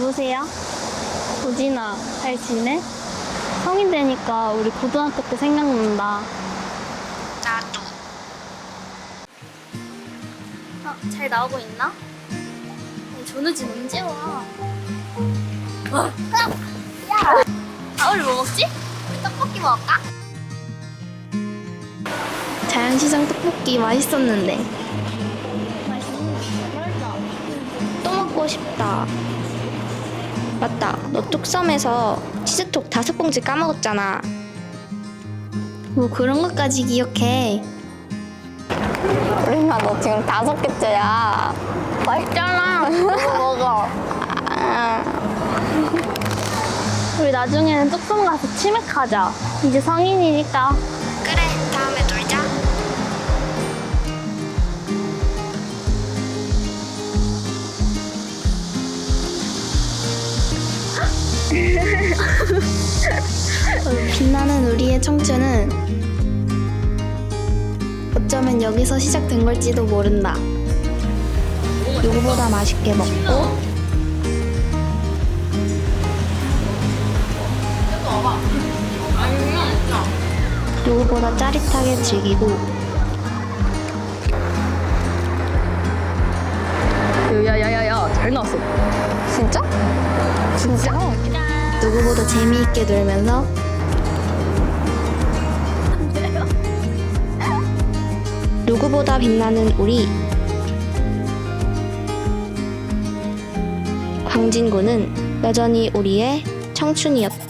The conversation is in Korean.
여보세요? 도진아, 잘 지내? 성인 되니까 우리 고등학교 때 생각난다. 나도. 어, 잘 나오고 있나? 전우진 언제 와? 야! 아, 우리 뭐 먹지? 우리 떡볶이 먹을까? 자연시장 떡볶이 맛있었는데. 맛있는데? 또 먹고 싶다. 맞다. 너 뚝섬에서 치즈톡 다섯 봉지 까먹었잖아. 뭐 그런 것까지 기억해. 우리만 너 지금 다섯 개째야. 맛있잖아. 먹어. 아, 우리 나중에는 뚝섬 가서 치맥하자. 이제 성인이니까. 빛나는 우리의 청춘은 어쩌면 여기서 시작된 걸지도 모른다. 누구보다 맛있게 먹고 누구보다 짜릿하게 즐기고 야야야야 잘 나왔어. 진짜? 진짜? 누구보다 재미있게 놀면서 누구보다 빛나는 우리. 광진구는 여전히 우리의 청춘이었다.